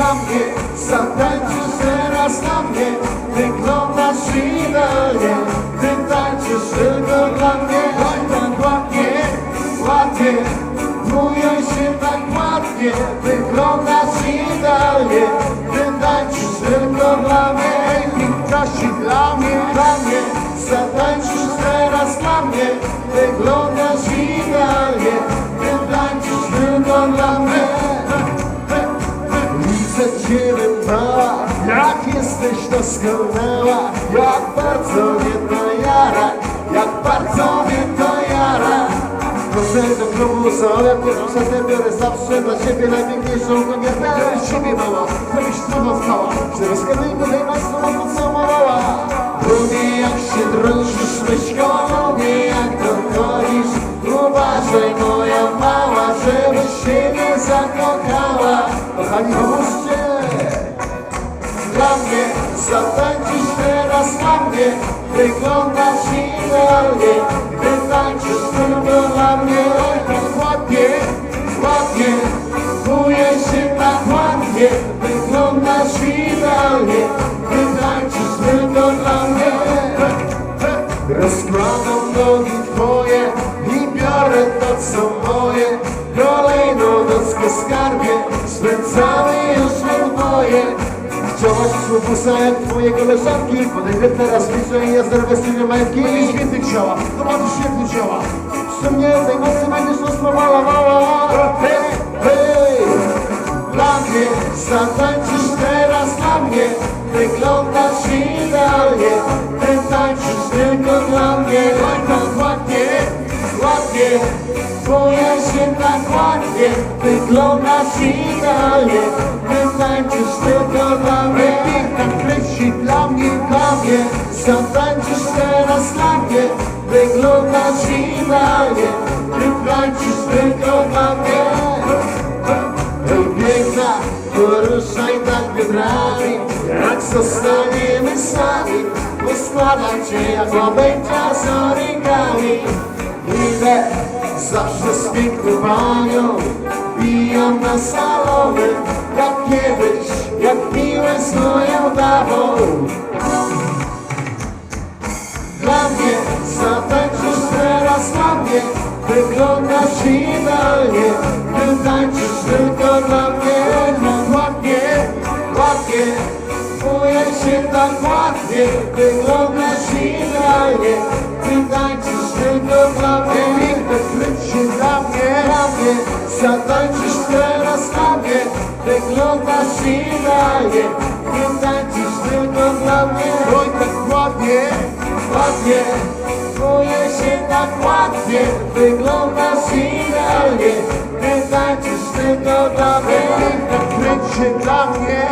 dla mnie. Zatańczysz teraz na mnie. Wyglądasz idealnie. Ty tańczysz tylko dla mnie. Oj, tak ładnie, ładnie. Czuję się tak ładnie. Wyglądasz idealnie. Ty tańczysz tylko dla mnie. Ej, Witaści dla mnie, dla mnie. Zatańczysz teraz dla mnie. Wyglądasz doskonała Jak bardzo mnie to jara, jak bardzo mnie to jara. Chodzę do klubu, sobie pierwsze biorę zawsze dla Ciebie najpiękniejszą kobietę Ale Ciebie mała, żebyś trudno spała Żeby z kamieniem tej nas znowu pocałowała Lubię jak się drążysz myszką, lubię jak dochodzisz Uważaj moja mała, żebyś się nie zakochała. Kochani, mnie Wyglądasz idealnie Gdy tańczysz tylko dla mnie tak ładnie, ładnie. Czuję się tak ładnie Wyglądasz idealnie Gdy tańczysz tylko dla mnie Rozkładam nogi twoje I biorę to co moje. Kolejną nockę skarbie Spędzamy już Słobusa jak twoje koleżanki. Podejdę teraz bliżej i ja zerwę z ciebie majtki. I świetnie chciała, zobaczysz świetnie działa Przy mnie tej nocy będziesz rozpływała mała. Hej, hej Dla mnie zatańczysz teraz dla mnie. Wyglądasz idealnie. Ty tańczysz tylko dla mnie. Oj tak ładnie, ładnie Się tak ładnie Wyglądasz idealnie Ty tańczysz tylko dla mnie Piękna kręci dla mnie, dla mnie Zatańczysz teraz dla mnie Wyglądasz idealnie Ty tańczysz tylko dla mnie. Hej piękna, poruszaj tak biodrami Jak zostaniemy sami. Poskładam cię jak obęcia z origami Idę zawsze z piękną panią na salony Jak kiedyś, jak miłe z moją damą dla mnie Zatańczysz teraz dla mnie. Wyglądasz idealnie. Ty tańczysz tylko dla mnie. No ładnie, tak ładnie Wyglądasz idealnie Ty tańczysz tylko dla mnie krycie dla mnie, dla mnie Zatańczysz teraz dla mnie. Wyglądasz idealnie Ty tańczysz tylko dla mnie Oj tak ładnie ładnie. Czuję się tak ładnie. Wyglądasz idealnie Ty tańczysz tylko dla mnie Tak kręć się dla mnie